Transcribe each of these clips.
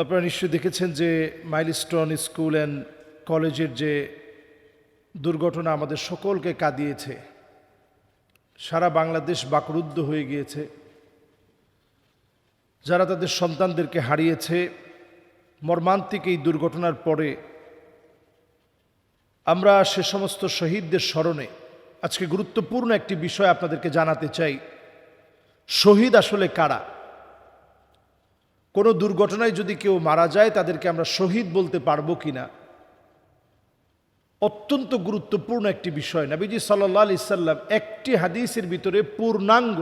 আপনারা নিশ্চয়ই দেখেছেন যে মাইলস্টোন স্কুল অ্যান্ড কলেজের যে দুর্ঘটনা আমাদের সকলকে কাঁদিয়েছে। সারা বাংলাদেশ বাকরুদ্ধ হয়ে গিয়েছে। যারা তাদের সন্তানদেরকে হারিয়েছে, মর্মান্তিক এই দুর্ঘটনার পরে আমরা সে সমস্ত শহীদদের স্মরণে আজকে গুরুত্বপূর্ণ একটি বিষয় আপনাদেরকে জানাতে চাই। শহীদ আসলে কারা? কোনো দুর্ঘটনায় যদি কেউ মারা যায়, তাদেরকে আমরা শহীদ বলতে পারব কি না অত্যন্ত গুরুত্বপূর্ণ একটি বিষয়। নাবিজি সাল্লাহ আলি সাল্লাম একটি হাদিসের ভিতরে পূর্ণাঙ্গ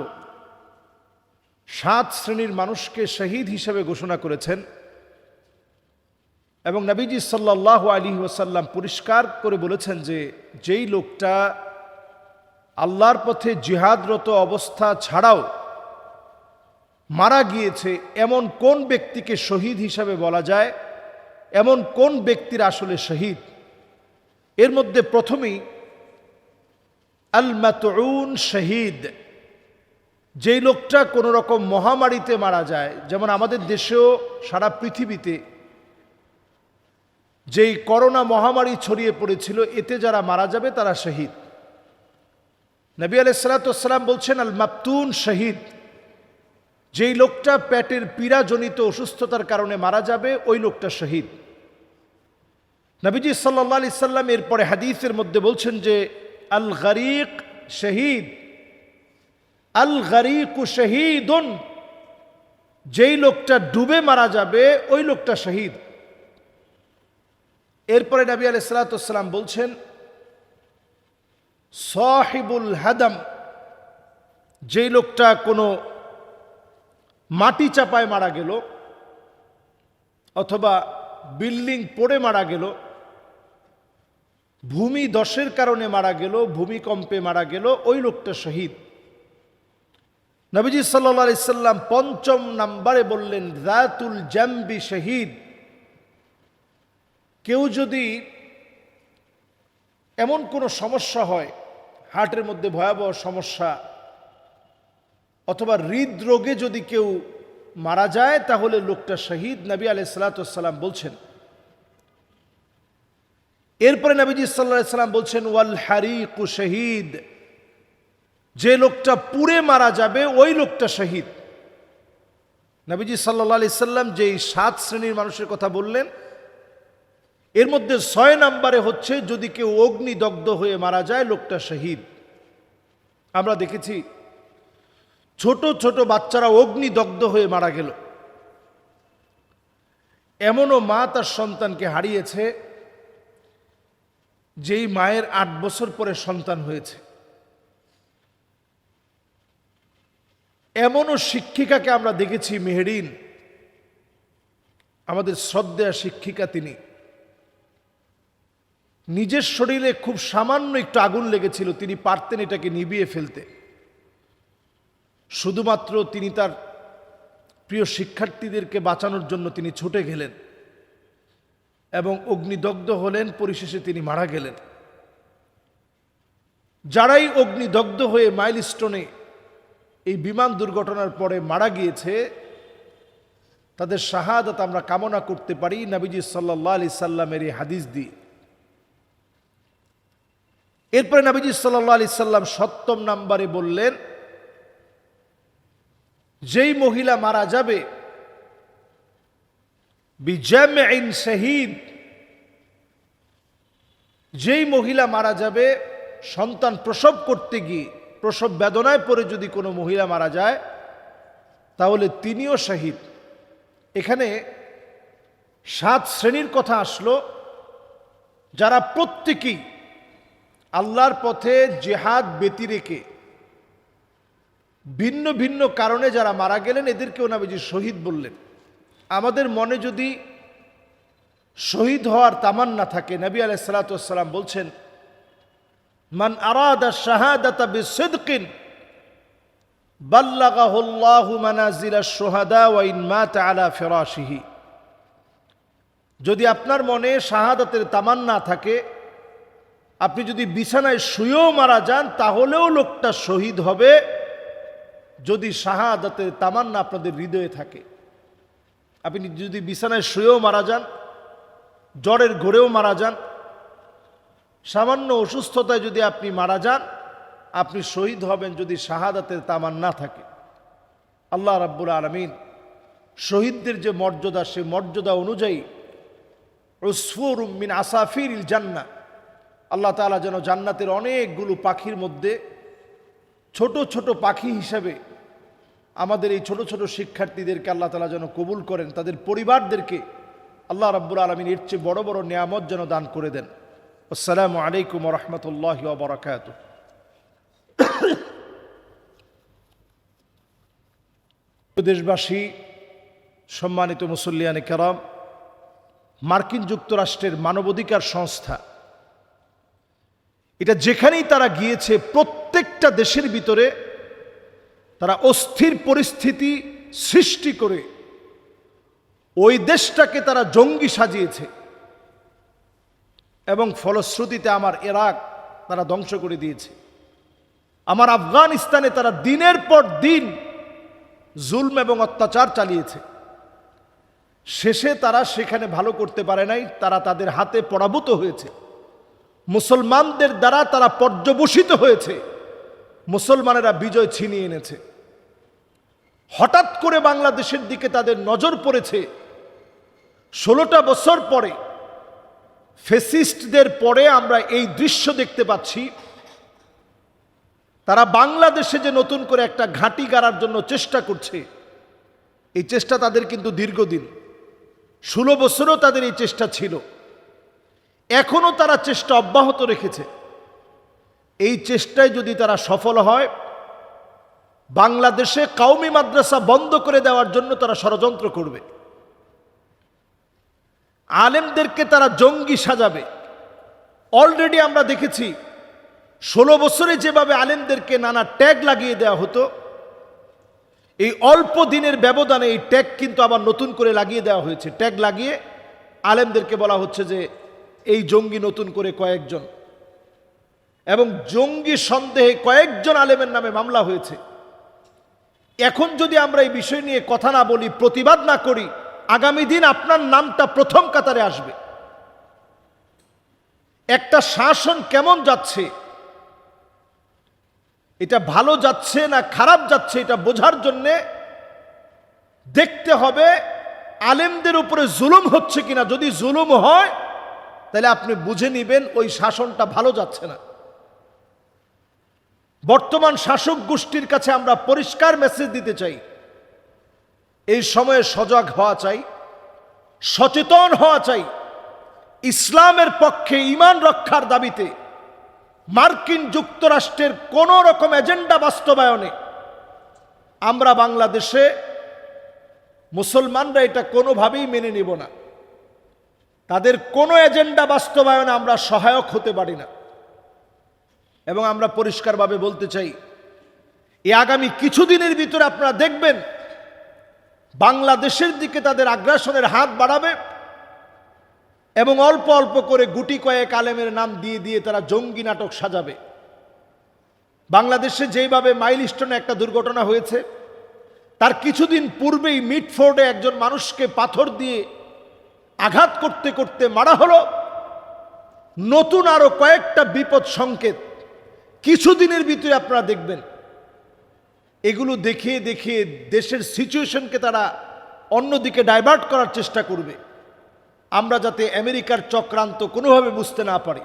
সাত শ্রেণির মানুষকে শহীদ হিসেবে ঘোষণা করেছেন এবং নবীজি সাল্লাহ আলী ওসাল্লাম পরিষ্কার করে বলেছেন যে, যেই লোকটা আল্লাহর পথে জিহাদরত অবস্থা ছাড়াও মারা গিয়েছে এমন কোন ব্যক্তিকে শহীদ হিসাবে বলা যায়? এমন কোন ব্যক্তির আসলে শহীদ? এর মধ্যে প্রথমেই আল মাতউন শহীদ। যেই লোকটা কোনো রকম মহামারীতে মারা যায়, যেমন আমাদের দেশেও সারা পৃথিবীতে যেই করোনা মহামারী ছড়িয়ে পড়েছিল, এতে যারা মারা যাবে তারা শহীদ। নবী আলাইসালাতাম বলছেন আল মাপতুন শহীদ। যেই লোকটা পেটের পীড়াজনিত অসুস্থতার কারণে মারা যাবে, ওই লোকটা শহীদ। নবীজি সাল্লা আলি সাল্লাম এরপরে হাদিসের মধ্যে বলছেন যে, আল গরিক শহীদ, আল গরিক শহীদুন, যেই লোকটা ডুবে মারা যাবে, ওই লোকটা শহীদ। এরপরে নবী আলাই সালাতাম বলছেন, সাহিবুল হাদাম, যেই লোকটা কোনো মাটি চাপায় মারা গেল, অথবা বিল্ডিং পড়ে মারা গেল, ভূমি দশের কারণে মারা গেল, ভূমিকম্পে মারা গেল, ওই লোকটা শহীদ। নবীজি সাল্লা সাল্লাম পঞ্চম নাম্বারে বললেন জাতুল জাম্বি শহীদ। কেউ যদি এমন কোনো সমস্যা হয়, হার্টের মধ্যে ভয়াবহ সমস্যা অথবা হৃদরোগে যদি কেউ মারা যায়, তাহলে লোকটা শহীদ। নবী আলাইসালাতাম বলছেন। এরপরে নবীজি সাল্লাহ সাল্লাম বলছেন, ওয়াল হারিকু শহীদ। যে লোকটা পুড়ে মারা যাবে, ওই লোকটা শহীদ। নবীজি সাল্লা আলি সাল্লাম যেই সাত শ্রেণির মানুষের কথা বললেন, এর মধ্যে ছয় নম্বরে হচ্ছে, যদি কেউ অগ্নিদগ্ধ হয়ে মারা যায়, লোকটা শহীদ। আমরা দেখেছি ছোট ছোট বাচ্চারা অগ্নিদগ্ধ হয়ে মারা গেল। এমনও মা তার সন্তানকে হারিয়েছে, যেই মায়ের আট বছর পরে সন্তান হয়েছে। এমনও শিক্ষিকাকে আমরা দেখেছি, মেহেরিন। আমাদের শ্রদ্ধা শিক্ষিকা তিনি। নিজের শরীরে খুব সামান্য একটু আগুন লেগেছিল, তিনি পারতেন এটাকে নিবিয়ে ফেলতে। শুধুমাত্র তিনি তার প্রিয় শিক্ষার্থীদেরকে বাঁচানোর জন্য তিনি ছুটে গেলেন এবং অগ্নিদগ্ধ হলেন, পরিশেষে তিনি মারা গেলেন। যারাই অগ্নিদগ্ধ হয়ে মাইলস্টোনে এই বিমান দুর্ঘটনার পরে মারা গিয়েছে, তাদের শাহাদাত আমরা কামনা করতে পারি নাবিজি সাল্লাহ আলি সাল্লামের এই হাদিস দিয়ে। এরপরে নাবিজি সাল্লাহ আলি সাল্লাম সপ্তম নাম্বারে বললেন যেই মহিলা মারা যাবে যেই মহিলা মারা যাবে, সন্তান প্রসব করতে গিয়ে, প্রসব বেদনায় পড়ে যদি কোনো মহিলা মারা যায়, তাহলে তিনিও শহীদ। এখানে সাত শ্রেণির কথা আসলো, যারা প্রত্যেকেই আল্লাহর পথে জেহাদ ব্যতি রেখে ভিন্ন ভিন্ন কারণে যারা মারা গেলেন, এদেরকেও নাবিজি শহীদ বললেন। আমাদের মনে যদি শহীদ হওয়ার তামান্না থাকে, নবী আলাই সালাতাম বলছেন, মান আরাদা শাহাদাতা মানাজিলা সোহাদা ওয়াইন ফেরাশিহি। যদি আপনার মনে শাহাদাতের তামান্না থাকে, আপনি যদি বিছানায় শুয়েও মারা যান, তাহলেও লোকটা শহীদ হবে। যদি শাহাদাতের তামান্না আপনাদের হৃদয়ে থাকে, আপনি যদি বিছানায় শুয়েও মারা যান, জ্বরের ঘোরেও মারা যান, সামান্য অসুস্থতায় যদি আপনি মারা যান, আপনি শহীদ হবেন যদি শাহাদাতের তামান না থাকে। আল্লাহ রাব্বুল আলমিন শহীদদের যে মর্যাদা, সে মর্যাদা অনুযায়ী উসফুর মিন আসাফির ইল জান্না আল্লাহ তাআলা যেন জান্নাতের অনেকগুলো পাখির মধ্যে ছোট ছোট পাখি হিসাবে আমাদের এই ছোট ছোট শিক্ষার্থীদেরকে আল্লাহ তালা যেন কবুল করেন, তাদের পরিবারদেরকে আল্লাহ রাব্বুল আলমিন এর চেয়ে বড় বড় নিয়ামত যেন দান করে দেন। আসসালামু আলাইকুম রহমতুল্লাহ বরাকাত দেশবাসী, সম্মানিত মুসল্লিয়ানে কেরাম, মার্কিন যুক্তরাষ্ট্রের মানবাধিকার সংস্থা, এটা যেখানেই তারা গিয়েছে, প্রত্যেকটা দেশের ভিতরে তারা অস্থির পরিস্থিতি সৃষ্টি করে ওই দেশটাকে তারা জঙ্গি সাজিয়েছে এবং ফলশ্রুতিতে আমার ইরাক তারা ধ্বংস করে দিয়েছে। আমার আফগানিস্তানে তারা দিনের পর দিন জুলম এবং অত্যাচার চালিয়েছে। শেষে তারা সেখানে ভালো করতে পারে নাই, তারা তাদের হাতে পরাভূত হয়েছে। মুসলমানদের দ্বারা তারা পর্যবসিত হয়েছে। মুসলমানেরা বিজয় ছিনিয়ে এনেছে। হঠাৎ করে বাংলাদেশের দিকে তাদের নজর পড়েছে। ষোলোটা বছর পরে, ফেসিস্টদের পরে আমরা এই দৃশ্য দেখতে পাচ্ছি। তারা বাংলাদেশে যে নতুন করে একটা ঘাঁটি গাড়ার জন্য চেষ্টা করছে, এই চেষ্টা তাদের কিন্তু দীর্ঘদিন। ষোলো বছরও তাদের এই চেষ্টা ছিল। এখনও তারা চেষ্টা অব্যাহত রেখেছে। এই চেষ্টায় যদি তারা সফল হয়, বাংলাদেশে কাউমি মাদ্রাসা বন্ধ করে দেওয়ার জন্য তারা ষড়যন্ত্র করবে। আলেমদেরকে তারা জঙ্গি সাজাবে। অলরেডি আমরা দেখেছি, ষোলো বছরে যেভাবে আলেমদেরকে নানা ট্যাগ লাগিয়ে দেওয়া হতো, এই অল্প দিনের ব্যবধানে এই ট্যাগ কিন্তু আবার নতুন করে লাগিয়ে দেওয়া হয়েছে। ট্যাগ লাগিয়ে আলেমদেরকে বলা হচ্ছে যে, এই জঙ্গি নতুন করে কয়েকজন এবং জঙ্গি সন্দেহে কয়েকজন আলেমের নামে মামলা হয়েছে। এখন যদি আমরা এই বিষয় নিয়ে কথা না বলি, প্রতিবাদ না করি, আগামী দিন আপনার নামটা প্রথম কাতারে আসবে। একটা শাসন কেমন যাচ্ছে? এটা ভালো যাচ্ছে না খারাপ যাচ্ছে এটা বোঝার জন্যে দেখতে হবে আলেমদের উপরে জুলুম হচ্ছে কিনা। যদি জুলুম হয়, তাহলে আপনি বুঝে নিবেন ওই শাসনটা ভালো যাচ্ছে না। বর্তমান শাসক গোষ্ঠীর কাছে আমরা পরিষ্কার মেসেজ দিতে চাই। এই সময়ে সজাগ হওয়া চাই, সচেতন হওয়া চাই। ইসলামের পক্ষে ইমান রক্ষার দাবিতে মার্কিন যুক্তরাষ্ট্রের কোন রকম এজেন্ডা বাস্তবায়নে আমরা বাংলাদেশে মুসলমানরা এটা কোনোভাবেই মেনে নিব না। তাদের কোনো এজেন্ডা বাস্তবায়নে আমরা সহায়ক হতে পারি না। এবং আমরা পরিষ্কারভাবে বলতে চাই এই আগামী কিছুদিনের ভিতরে আপনারা দেখবেন বাংলাদেশের দিকে তাদের আগ্রাসনের হাত বাড়াবে এবং অল্প অল্প করে গুটি কয়েক আলেমের নাম দিয়ে দিয়ে তারা জঙ্গি নাটক সাজাবে। বাংলাদেশে যেইভাবে মাইলস্টোনে একটা দুর্ঘটনা হয়েছে, তার কিছুদিন পূর্বেই মিটফোর্ডে একজন মানুষকে পাথর দিয়ে আঘাত করতে করতে মারা হলো। নতুন আরও কয়েকটা বিপদ সংকেত কিছুদিনের ভিতরে আপনারা দেখবেন। এগুলো দেখে দেখিয়ে দেশের সিচুয়েশনকে তারা অন্যদিকে ডাইভার্ট করার চেষ্টা করবে। আমরা যাতে আমেরিকার চক্রান্ত কোনোভাবে বুঝতে না পারি।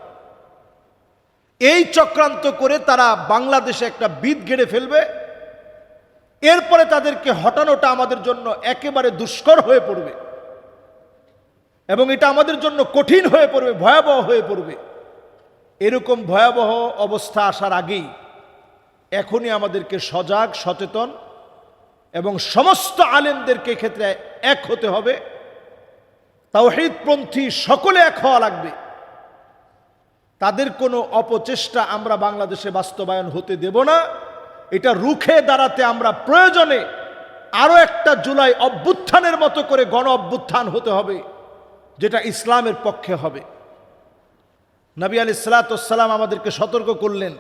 এই চক্রান্ত করে তারা বাংলাদেশে একটা বিদ গেড়ে ফেলবে। এরপরে তাদেরকে হটানোটা আমাদের জন্য একেবারে দুষ্কর হয়ে পড়বে। এবং এটা আমাদের জন্য কঠিন হয়ে পড়বে, ভয়াবহ হয়ে পড়বে। এরকম ভয়াবহ অবস্থা আসার আগেই এখনই আমাদেরকে সজাগ, সচেতন এবং সমস্ত আলেমদেরকে ক্ষেত্রে এক হতে হবে। তাও তাওহিদপন্থী সকলে এক হওয়া লাগবে। তাদের কোনো অপচেষ্টা আমরা বাংলাদেশে বাস্তবায়ন হতে দেব না। এটা রুখে দাঁড়াতে আমরা প্রয়োজনে আরও একটা জুলাই অভ্যুত্থানের মতো করে গণ অভ্যুত্থান হতে হবে, যেটা ইসলামের পক্ষে হবে। নবী আলি সালাতাম আমাদেরকে সতর্ক করলেন।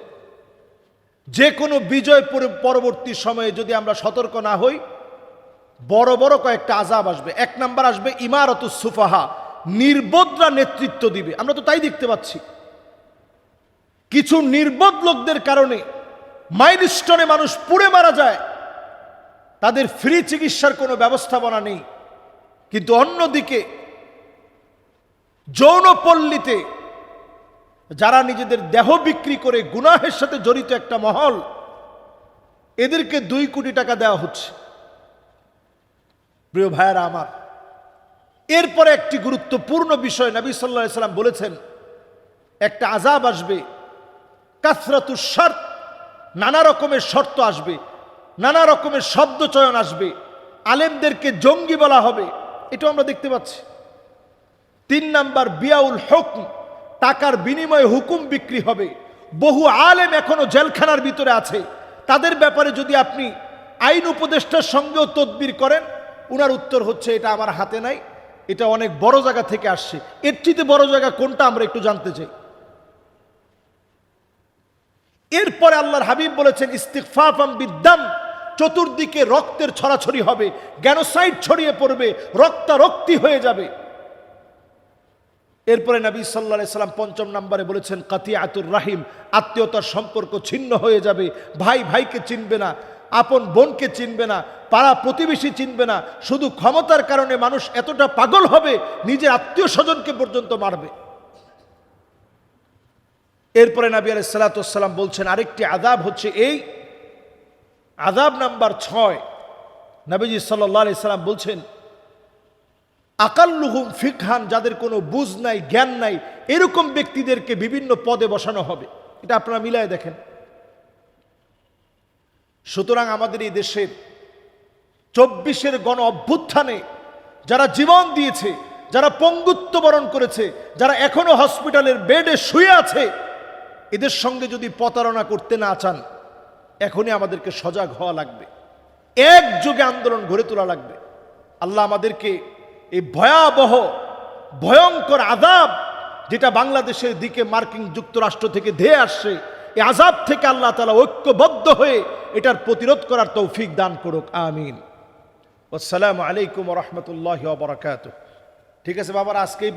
যে কোনো বিজয় পরবর্তী সময়ে যদি আমরা সতর্ক না হই, বড় বড় কয়েকটা আজাব আসবে। এক নাম্বার আসবে ইমারত সুফাহা, নির্বোধরা নেতৃত্ব দিবে। আমরা তো তাই দেখতে পাচ্ছি। কিছু নির্বোধ লোকদের কারণে মাইলস্টোনে মানুষ পুড়ে মারা যায়। তাদের ফ্রি চিকিৎসার কোনো ব্যবস্থাপনা নেই। কিন্তু অন্যদিকে যৌনপল্লীতে যারা নিজেদের দেহ বিক্রি করে গুনাহের সাথে জড়িত একটা মহল, এদেরকে দুই কোটি টাকা দেওয়া হচ্ছে। প্রিয় ভাইয়ারা আমার, এরপরে একটি গুরুত্বপূর্ণ বিষয় নবী সাল্লাহ সাল্লাম বলেছেন, একটা আজাব আসবে কাসরাতুর শর্ত, নানা রকমের শর্ত আসবে, নানা রকমের শব্দ চয়ন আসবে, আলেমদেরকে জঙ্গি বলা হবে এটা আমরা দেখতে পাচ্ছি। তিন নাম্বার বিয়াউল হুকম টাকার বিনিময়ে হুকুম বিক্রি হবে। বহু আলেম এখনও জেলখানার ভিতরে আছে। তাদের ব্যাপারে যদি আপনি আইন উপদেষ্টার সঙ্গেও তদবির করেন, উনার উত্তর হচ্ছে এটা আমার হাতে নাই, এটা অনেক বড় জায়গা থেকে আসছে। এর চেয়ে বড় জায়গা কোনটা আমরা একটু জানতে চাই। এরপরে আল্লাহর হাবিব বলেছেন ইস্তিকফাফাম বিদ্যাম চতুর্দিকে রক্তের ছড়াছড়ি হবে গ্যানোসাইড ছড়িয়ে পড়বে, রক্তারক্তি হয়ে যাবে। এরপরে নবী সাল্লা সাল্লাম পঞ্চম নম্বরে বলেছেন, কাতিয়াতুর রাহিম, আত্মীয়তার সম্পর্ক ছিন্ন হয়ে যাবে। ভাই ভাইকে চিনবে না, আপন বোনকে চিনবে না, পাড়া প্রতিবেশী চিনবে না। শুধু ক্ষমতার কারণে মানুষ এতটা পাগল হবে, নিজের আত্মীয় স্বজনকে পর্যন্ত মারবে। এরপরে নাবি আলি সাল্লাতাম বলছেন, আরেকটি আদাব হচ্ছে এই আদাব নাম্বার ছয়। নবীজি সাল্লাহ সাল্লাম বলছেন আকাল্লুহুম ফিকহান, যাদের কোনো বুঝ নাই, জ্ঞান নাই, এরকম ব্যক্তিদেরকে বিভিন্ন পদে বসানো হবে। এটা আপনারা মিলায় দেখেন। সুতরাং আমাদের এই দেশের চব্বিশের গণ অভ্যুত্থানে যারা জীবন দিয়েছে, যারা পঙ্গুত্ব বরণ করেছে, যারা এখনও হসপিটালের বেডে শুয়ে আছে, এদের সঙ্গে যদি প্রতারণা করতে না চান, এখনই আমাদেরকে সজাগ হওয়া লাগবে। এক যুগে আন্দোলন গড়ে তোলা লাগবে। আল্লাহ আমাদেরকে এই ভয়াবহ, ভয়ঙ্কর আজাব যেটা বাংলাদেশের দিকে মার্কিন যুক্তরাষ্ট্র থেকে ধেয়ে আসছে এই আজাব থেকে আল্লাহ তালা ঐক্যবদ্ধ হয়ে এটার প্রতিরোধ করার তৌফিক দান করুক, আমিন। আসসালামু আলাইকুম রহমতুল্লাহ বরাকাত ঠিক আছে বাবার আজকেই